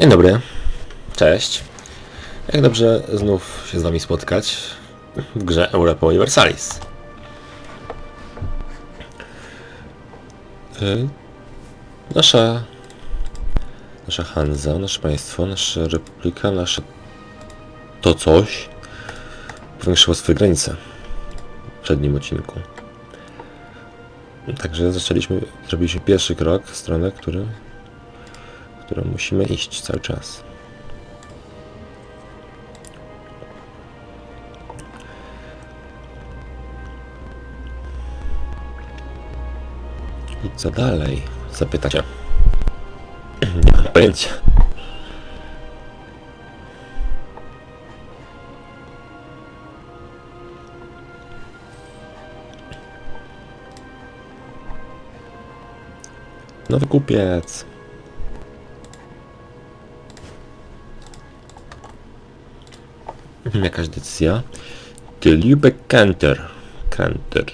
Dzień dobry. Cześć. Jak dobrze znów się z Wami spotkać w grze Europa Universalis. Y, Nasza... Nasza Hanza, nasze państwo, nasza republika, nasze... To coś powiększyło swoje granice w przednim odcinku. Także zaczęliśmy, zrobiliśmy pierwszy krok w stronę, który którą musimy iść cały czas. I co dalej? Zapytacie. Nie mam pojęcia. Nowy kupiec. Jakaś decyzja. Gelube Canter. Canter.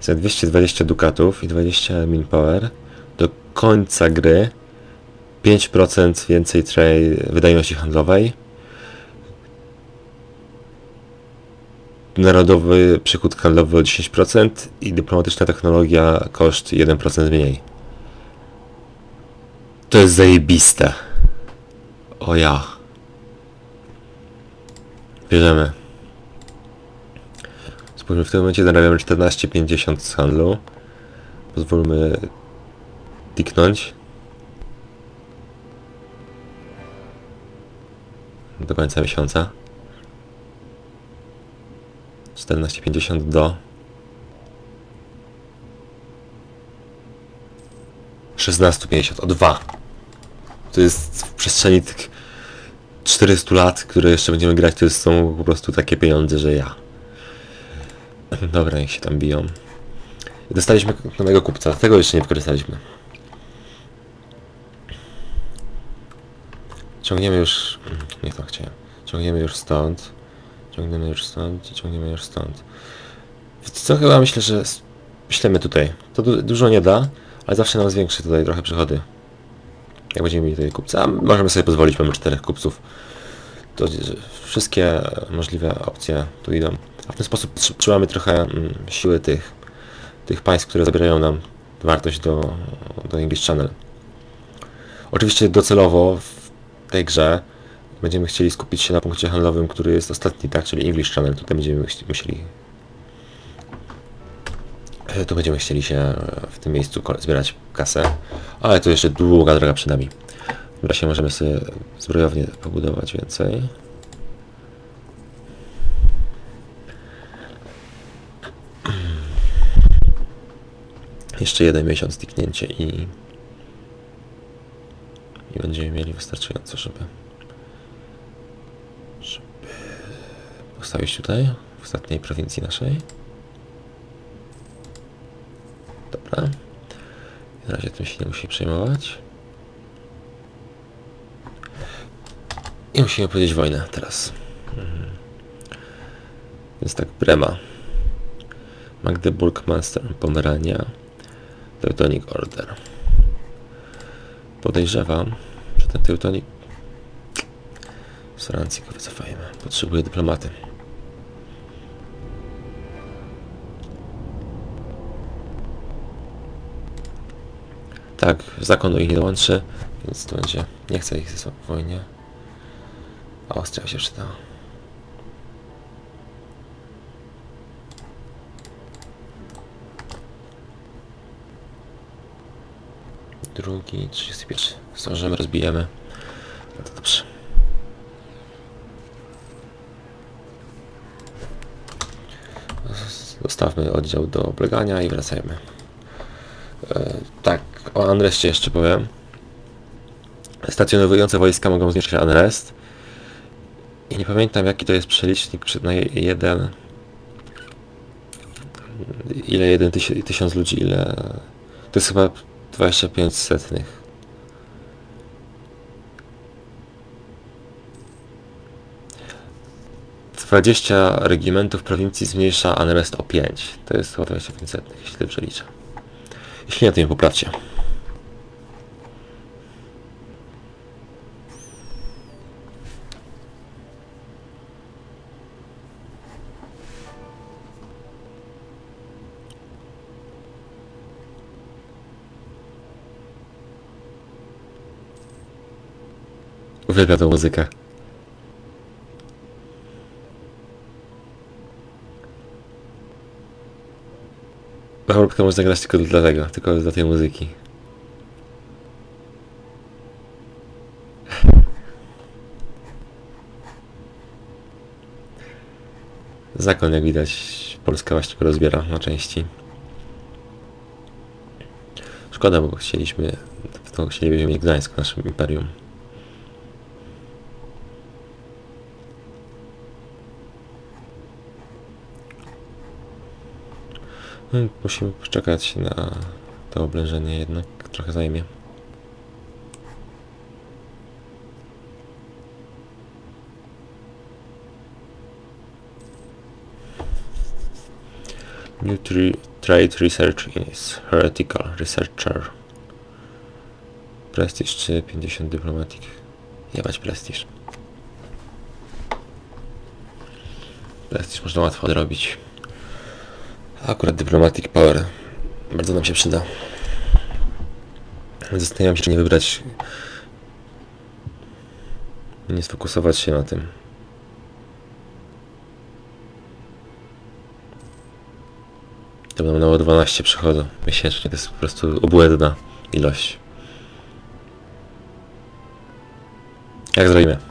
Za 220 dukatów i 20 min power do końca gry 5% więcej wydajności handlowej. Narodowy przychód handlowy o 10% i dyplomatyczna technologia koszt 1% mniej. To jest zajebiste. O ja. Bierzemy. Spójrzmy, w tym momencie zarabiamy 14,50 z handlu. Pozwólmy tiknąć. Do końca miesiąca. 14,50 do 16,50 o 2 to jest w przestrzeni tych 400 lat, które jeszcze będziemy grać, to są po prostu takie pieniądze, że ja. Dobra, niech się tam biją. Dostaliśmy nowego kupca, tego jeszcze nie wykorzystaliśmy. Ciągniemy już... Nie to chciałem. Ciągniemy już stąd. Ciągniemy już stąd. Ciągniemy już stąd. Co? Chyba myślę, że... Myślemy tutaj. To du dużo nie da, ale zawsze nam zwiększy tutaj trochę przychody. Jak będziemy mieli tutaj kupca, możemy sobie pozwolić, mamy czterech kupców. To wszystkie możliwe opcje tu idą. A w ten sposób trzymamy trochę mm, siły tych, tych państw, które zabierają nam wartość do, do English Channel. Oczywiście docelowo w tej grze będziemy chcieli skupić się na punkcie handlowym, który jest ostatni, tak, czyli English Channel. Tutaj będziemy musieli tu będziemy chcieli się w tym miejscu zbierać kasę, ale to jeszcze długa droga przed nami. W razie możemy sobie zbrojownie pobudować więcej. Jeszcze jeden miesiąc tiknięcie i, i będziemy mieli wystarczająco, żeby, żeby postawić tutaj, w ostatniej prowincji naszej. Dobra. Na razie tym się nie musi przejmować. Musimy powiedzieć wojnę teraz. Mhm. Więc tak, Brema. Magdeburg, Munster, Pomerania, Teutonic Order. Podejrzewam, że ten Teutonic... Z Francji go wycofajmy. Potrzebuje dyplomaty. Tak, zakon ich nie dołączy, więc to będzie... Nie chcę ich ze sobą w wojnie. Austria się przyda. Drugi, 31. Zdążymy, rozbijemy. No to dobrze. Zostawmy oddział do oblegania i wracajmy. E, tak, o Unrestie jeszcze powiem. Stacjonujące wojska mogą zniszczyć Unrest. I nie pamiętam jaki to jest przelicznik na jeden... Ile jeden tysiąc, tysiąc ludzi, ile... To jest chyba 25 setnych. Dwadzieścia regimentów prowincji zmniejsza Unrest o 5. To jest chyba 25 setnych, jeśli dobrze liczę. Jeśli nie, to mnie poprawcie. Uwielbiam tą muzykę. Chorobkę można grać tylko dlatego, tylko dla tej muzyki. Zakon, jak widać, Polska właśnie go rozbiera na części. Szkoda, bo chcieliśmy, chcielibyśmy mieć Gdańsk w naszym imperium. Hmm, Musimy poczekać na to oblężenie jednak trochę zajmie. New trade research is heretical researcher. Prestiż czy 50 dyplomatik? Jebać prestiż. Prestiż można łatwo odrobić. Akurat Diplomatic Power bardzo nam się przyda. Zastanawiam się, czy nie wybrać... Nie sfokusować się na tym. To będą nowo 12 przychodzą miesięcznie. To jest po prostu obłędna ilość. Jak zrobimy?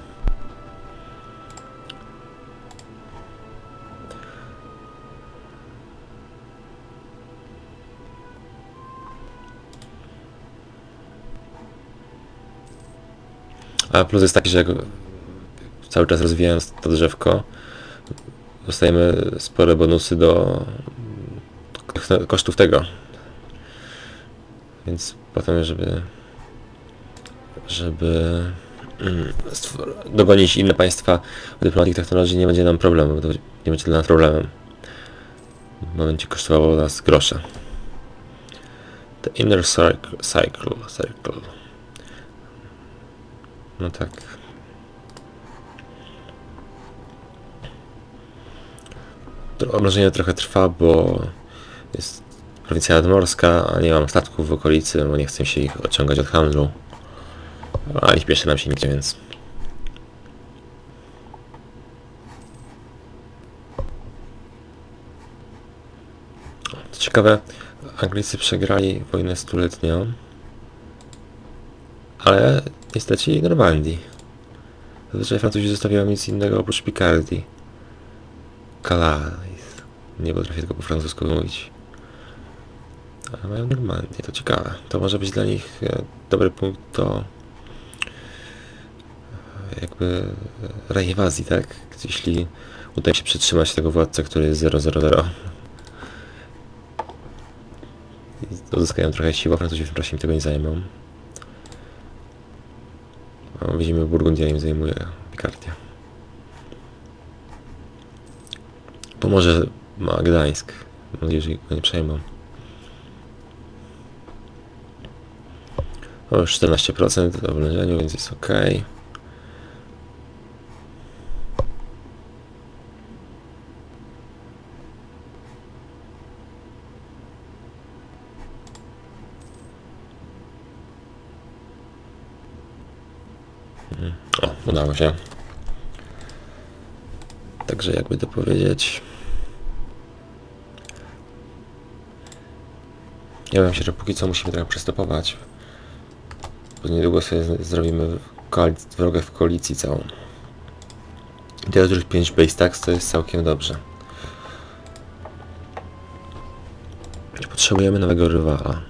A plus jest taki, że jak cały czas rozwijając to drzewko, dostajemy spore bonusy do kosztów tego. Więc potem, żeby żeby mm, dogonić inne państwa w dyplomatii technologii nie będzie nam problemu, to nie będzie dla nas problemem. W momencie kosztowało nas grosze. The inner circle, cycle, circle. No tak. To obrażenie trochę trwa, bo jest prowincja nadmorska, a nie mam statków w okolicy, bo nie chcę się ich odciągać od handlu. A nie śpieszy nam się nigdzie, więc... Co ciekawe, Anglicy przegrali wojnę stuletnią, ale nie stracili Normandii. Zazwyczaj Francuzi zostawiają nic innego oprócz Picardii. Calais. Nie potrafię tego po francusku mówić. Ale mają Normandię, to ciekawe. To może być dla nich e, dobry punkt do e, jakby e, reinwazji, tak? Jeśli uda się przytrzymać tego władcę, który jest 000. I uzyskają trochę siły, a Francuzi im tego nie zajmą. Widzimy, Burgundia im zajmuje Pikardia. Pomoże ma Gdańsk. Mam go nie przejmą. O, już 14% w oblężeniu, więc jest ok. Udało się. Także jakby to powiedzieć. Ja wiem się, że póki co musimy trochę przestopować. Bo niedługo sobie zrobimy wrogę w koalicji całą. I teraz już 5 base tax to jest całkiem dobrze. Potrzebujemy nowego rywala.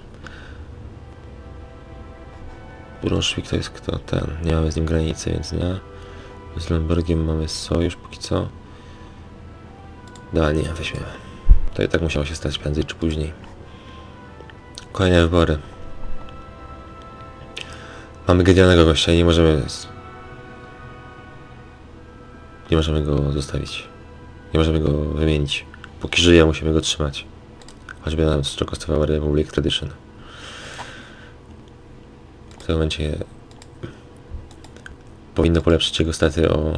Brunswick to jest kto? Ten. Nie mamy z nim granicy, więc nie. Z Lembergiem mamy sojusz póki co. Nie, weźmiemy. To i tak musiało się stać prędzej czy później. Kolejne wybory. Mamy genialnego gościa i nie możemy... z- Nie możemy go zostawić. Nie możemy go wymienić. Póki żyje, musimy go trzymać. Choćby nam co kosztowało Republic Tradition. Tym momencie powinno polepszyć jego staty o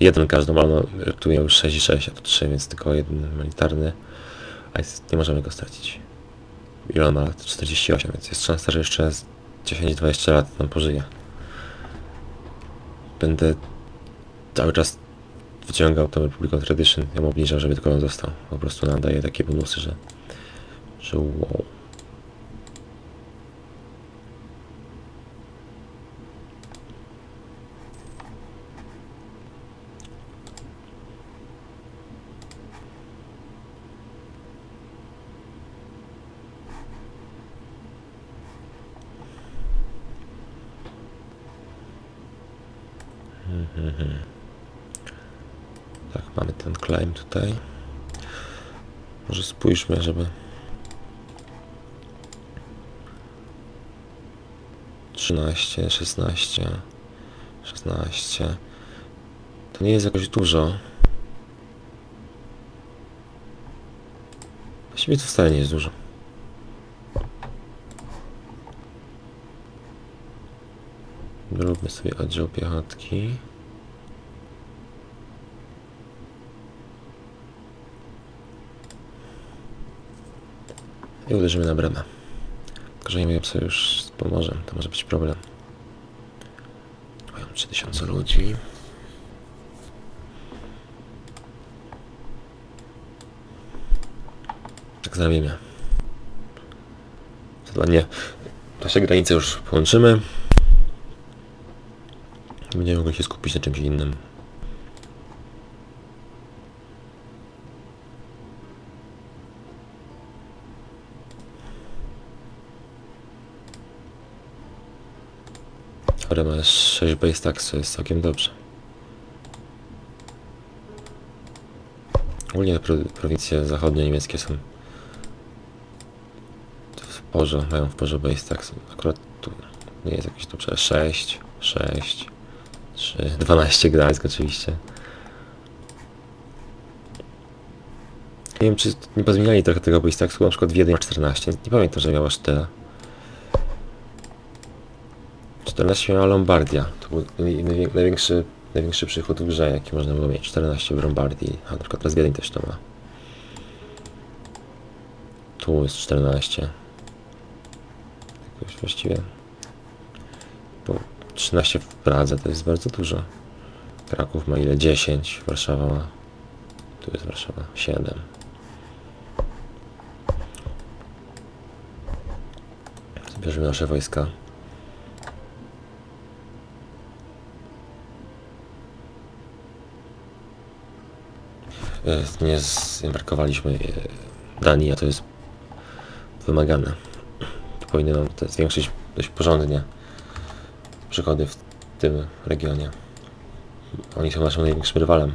jeden każdą, ale tu miał już 6 i 6, a tu 3, więc tylko jeden militarny. A jest, nie możemy go stracić. Ile on ma lat? 48, więc jest szansa, że jeszcze z 10-20 lat nam pożyje. będę cały czas wyciągał tą Republican Tradition, ja mu obniżał, żeby tylko on został. Po prostu nam daje takie bonusy, że, że wow. Tak, mamy ten claim tutaj. Może spójrzmy, żeby... 13, 16, 16. To nie jest jakoś dużo. Właściwie to wcale nie jest dużo. Zróbmy sobie oddział piechotki. I uderzymy na bramę. Tylko, że nie wiem sojusz z Pomorzem, to może być problem. Mają 3000 ludzi. Tak zrobimy. Zadanie. Nasze granice już połączymy. Będziemy mogli się skupić na czymś innym. Ale masz 6 base tax, co jest całkiem dobrze. Ogólnie pro, prowincje zachodnie niemieckie są w porze, mają w porze base tax. Akurat tu nie jest jakieś dobrze. 6, 6, 3, 12 Gdańsk oczywiście. Nie wiem, czy nie pozmieniali trochę tego base taxu, na przykład w 1 ma 14. Nie pamiętam, że miała aż tyle. 14 miała Lombardia. To był naj- najwię- największy, największy przychód w grze, jaki można było mieć. 14 w Lombardii, a na przykład teraz Wiedeń też to ma. Tu jest 14. Jakoś właściwie... Bo 13 w Pradze to jest bardzo dużo. Kraków ma ile? 10. Warszawa ma... Tu jest Warszawa. 7. Zbierzemy nasze wojska. E, Nie zmarkowaliśmy e, Danii, a to jest wymagane. To powinny nam zwiększyć dość porządnie przychody w tym regionie. Oni są naszym największym rywalem.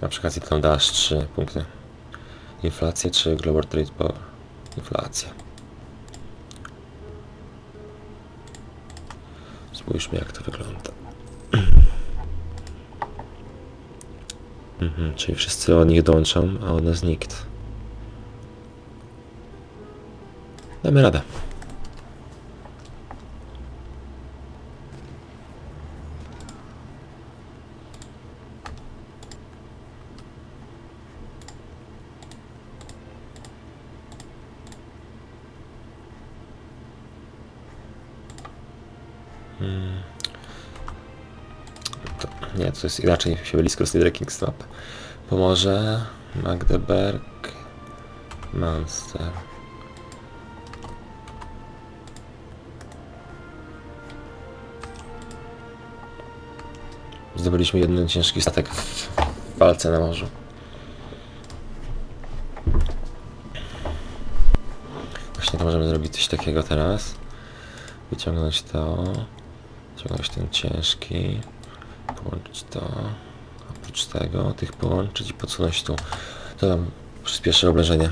Na przykład tam dasz 3 punkty. Inflację czy Global Trade Power? Inflacja. Spójrzmy jak to wygląda. Mhm, czyli wszyscy od nich dołączą, a od nas nikt. Damy radę. Mm. Nie, to jest inaczej się myli z Crossy Kingstop. Pomorze, Magdeburg, Munster. Zdobyliśmy jeden ciężki statek w walce na morzu. Właśnie to możemy zrobić coś takiego teraz. Wyciągnąć to. Wyciągnąć ten ciężki. To. Oprócz tego, tych połączyć i podsunąć tu. To nam przyspieszy oblężenie.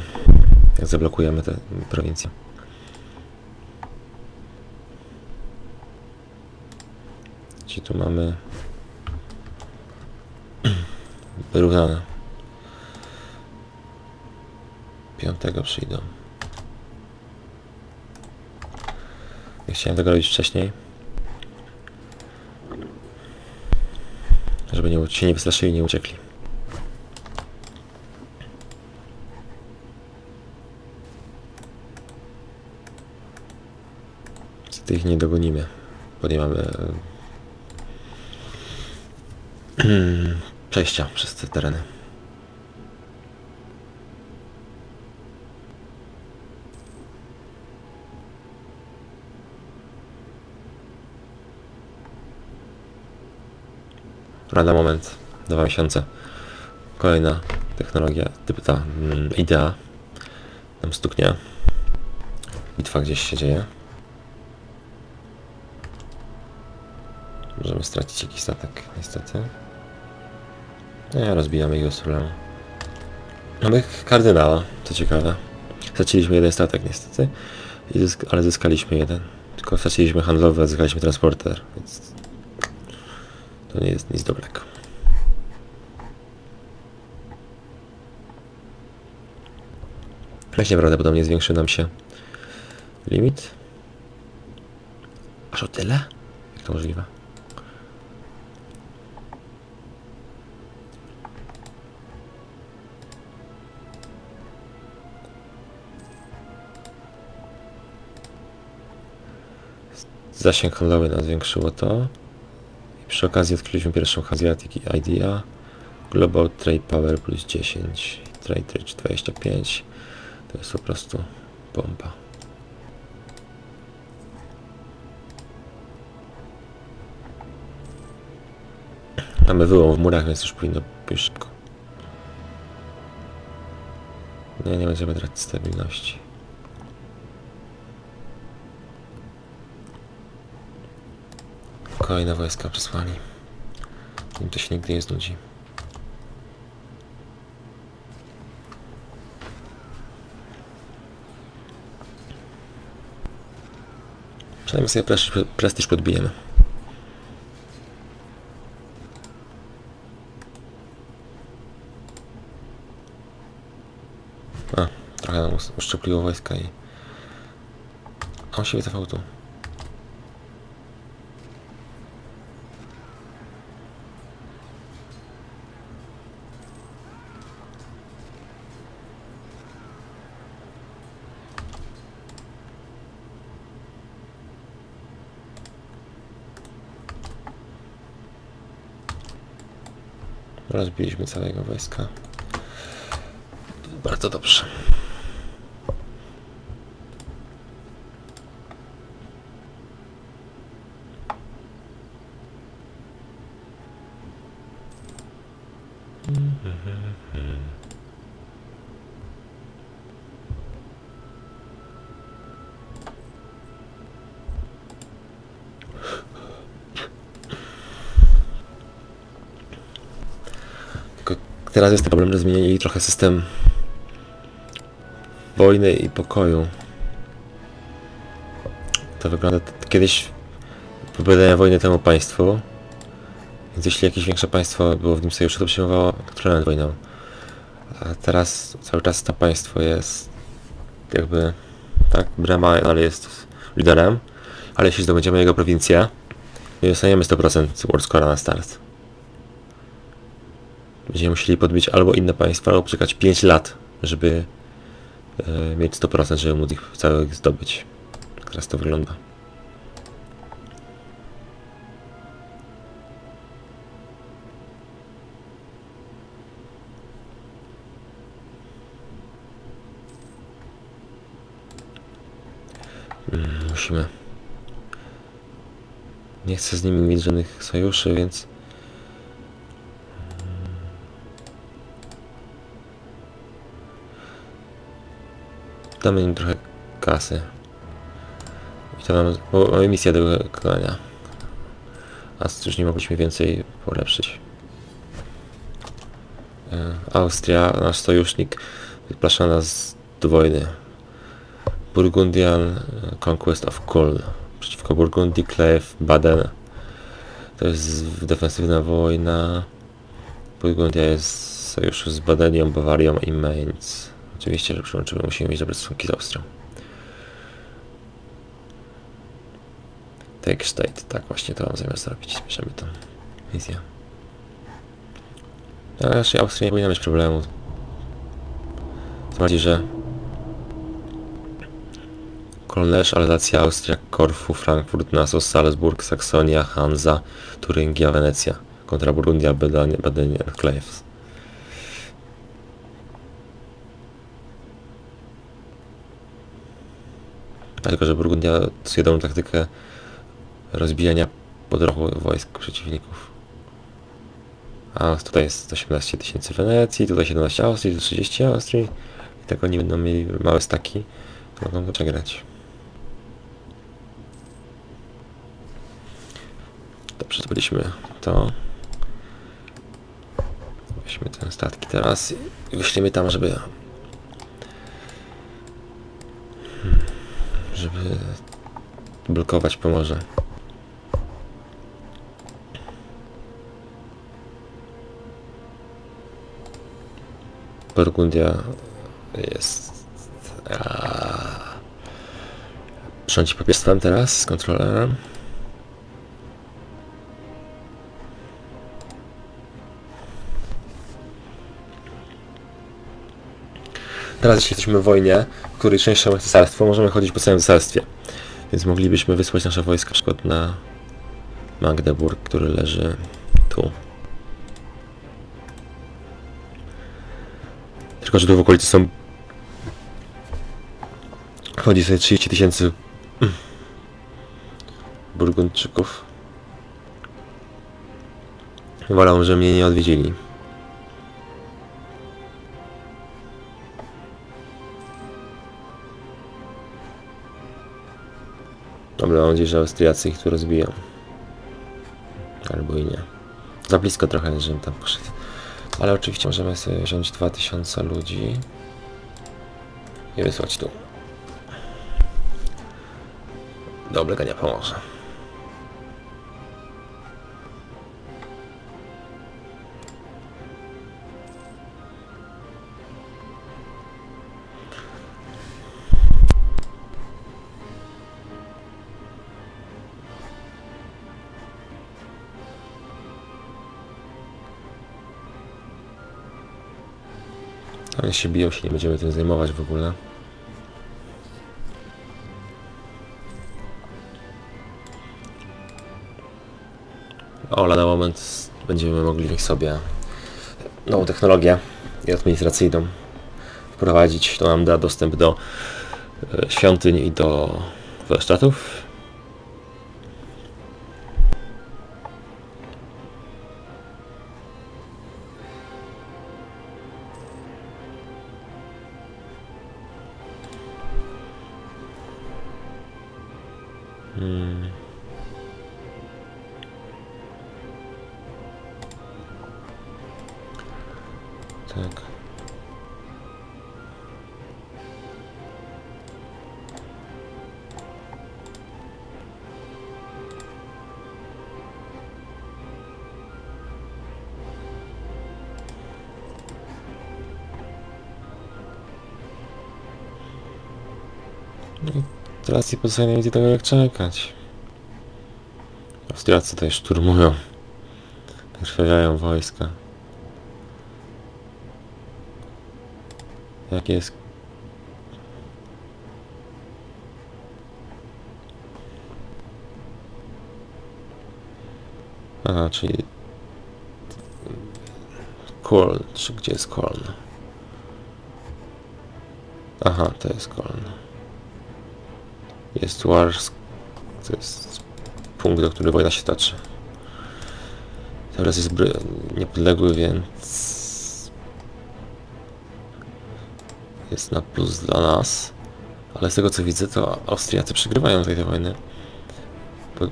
Jak zablokujemy te prowincje. Czyli tu mamy wyrównane. Piątego przyjdą. Nie chciałem tego robić wcześniej. Żeby nie, się nie wystraszyli i nie uciekli. niestety ich nie dogonimy, bo nie mamy przejścia przez te tereny. Lada moment, dwa miesiące. Kolejna technologia, typu ta mm, idea nam stuknie. Bitwa gdzieś się dzieje. Możemy stracić jakiś statek, niestety. Nie, rozbijamy go z. Mamy kardynała, co ciekawe. Straciliśmy jeden statek niestety, ale zyskaliśmy jeden. Tylko straciliśmy handlowy, a zyskaliśmy transporter, więc to nie jest nic dobrego. Właśnie prawdopodobnie zwiększy nam się limit. Aż o tyle? Jak to możliwe? Zasięg handlowy nas zwiększyło to. Przy okazji odkryliśmy pierwszą Hanseatic Idea. Global Trade Power plus 10. Trade Rich 25. To jest po prostu pompa. Mamy wyłom w murach, więc już powinno pójść szybko. Nie, nie będziemy tracić stabilności. Kolejne wojska przesłali. Im to się nigdy nie znudzi. Przynajmniej sobie prestiż, prestiż podbijemy. A, trochę nam us- uszczupliło wojska i... A on się wycofał tu. Rozbiliśmy całego wojska. Bardzo dobrze. Tylko teraz jest problem, że zmienili trochę system wojny i pokoju. To wygląda kiedyś wypowiadania wojny temu państwu. Więc jeśli jakieś większe państwo było w nim sojuszu, to przyjmowało kontrolę nad wojną. A teraz cały czas to państwo jest jakby tak, Brema, ale jest liderem. Ale jeśli zdobędziemy jego prowincję, nie dostaniemy 100% World Score na start. Będziemy musieli podbić albo inne państwa, albo czekać 5 lat, żeby e, mieć 100%, żeby móc ich całych zdobyć. Tak teraz to wygląda. Mm, Musimy. Nie chcę z nimi mieć żadnych sojuszy, więc Damy im trochę kasy. I to bo mamy misję do wykonania. A już nie mogliśmy więcej polepszyć. E, Austria, nasz sojusznik, zaprasza nas do wojny. Burgundian e, Conquest of Kulm. Przeciwko Burgundii, Kleve, Baden. To jest defensywna wojna. Burgundia jest w sojuszu z Badenią, Bawarią i Mainz. Oczywiście, że przyłączymy, musimy mieć dobre stosunki z Austrią. Take State, tak właśnie to mam zamiast robić. Bierzemy tą misję. No, raczej Austria nie powinna mieć problemu. Tym bardziej, że Kolnerz, Alzacja, Austria, Korfu, Frankfurt, Nassau, Salzburg, Saksonia, Hansa, Turyngia, Wenecja. Kontra Burgundia, Badenia, Badenia, Dlatego, że Burgundia stosuje taktykę rozbijania podrochu wojsk przeciwników. A tutaj jest 18 tysięcy Wenecji, tutaj 17 Austrii, tu 30 Austrii. I tak oni będą mieli małe staki, to mogą to przegrać. Dobrze, zdobyliśmy to. Weźmy te statki teraz i wyślemy tam, żeby... żeby blokować Pomorze. Burgundia jest... aaa, Rządzi papierstwem teraz z kontrolerem. Teraz jeśli jesteśmy w wojnie, w której część mamy cesarstwo, możemy chodzić po całym cesarstwie. Więc moglibyśmy wysłać nasze wojska na przykład na Magdeburg, który leży tu. Tylko, że tu w okolicy są... Chodzi sobie 30 tysięcy Burgundczyków. Wolę, że mnie nie odwiedzili. Dobra, mam nadzieję, że Austriacy ich tu rozbiją. Albo i nie. Za blisko trochę, żebym tam poszedł. Ale oczywiście możemy sobie wziąć 2000 ludzi i wysłać tu. Do oblegania pomoże. Oni się biją, się nie będziemy tym zajmować w ogóle. O, lada moment będziemy mogli w sobie nową technologię i administracyjną wprowadzić. To nam da dostęp do e, świątyń i do warsztatów. I teraz nie pozostaje nam nic tego jak czekać. Austriacy tutaj szturmują. Krwawiają wojska. Jak jest... Aha, czyli... Koln, czy gdzie jest Koln? Aha, to jest Koln. Jest Warsk. To jest punkt, do którego wojna się toczy. Teraz jest niepodległy, więc jest na plus dla nas. Ale z tego co widzę, to Austriacy przegrywają tutaj tę wojnę. Bo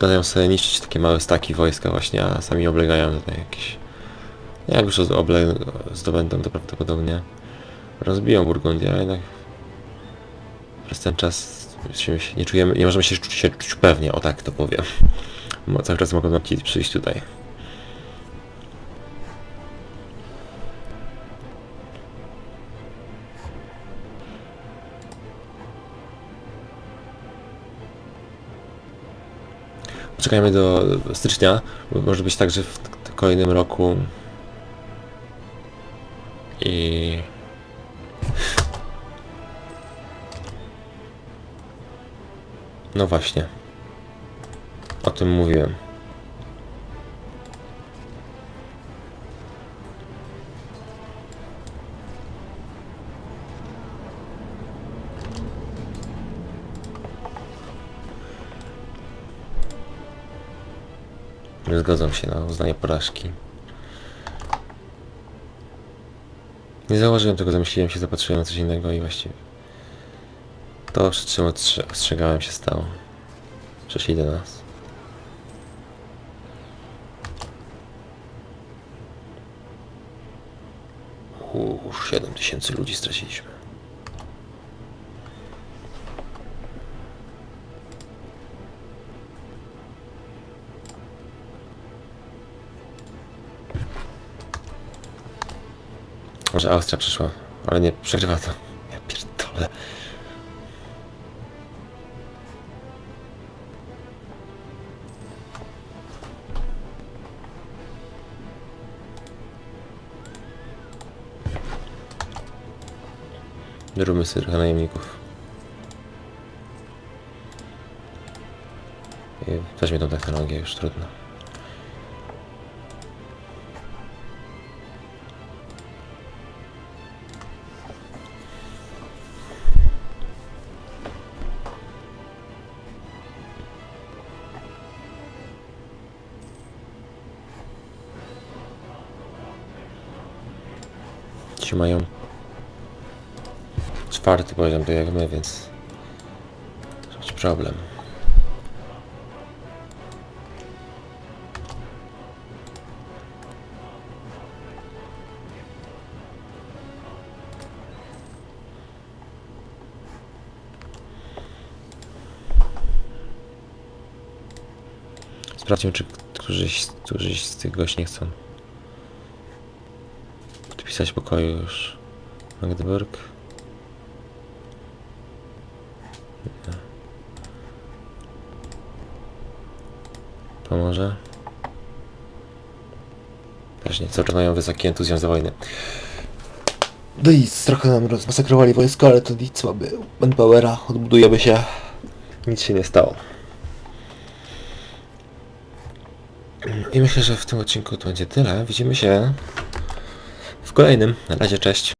dają sobie niszczyć takie małe staki wojska właśnie, a sami oblegają tutaj jakieś... Jak już oble... zdobędą, to prawdopodobnie rozbiją Burgundię, a jednak przez ten czas się nie czujemy, nie możemy się czuć, się czuć pewnie, o tak to powiem. Mo- Cały czas mogą nam przyjść tutaj. Poczekajmy do stycznia, bo może być tak, że w kolejnym roku i No właśnie. O tym mówiłem. Zgadzam się na uznanie porażki. Nie zauważyłem tego, zamyśliłem się, zapatrzyłem na coś innego i właściwie to, przed czym ostrze- ostrzegałem się stało. Przeszli do nas. Uuu, 7 tysięcy ludzi straciliśmy. Może Austria przyszła, ale nie przegrywa to. Ja pierdolę. Róbmy sobie trochę najemników. Weźmie tą technologię, już trudno. Ci mają czwarty poziom, tak jak my, więc być problem. Sprawdźmy, czy któryś, któryś z tych gości nie chcą podpisać pokoju już. Magdeburg. Pomoże? Też nie, cały czas mają wysoki entuzjazm za wojnę. No i trochę nam rozmasakrowali wojsko, ale to nic mamy. Manpowera, odbudujemy się. Nic się nie stało. I myślę, że w tym odcinku to będzie tyle. Widzimy się w kolejnym. Na razie, cześć.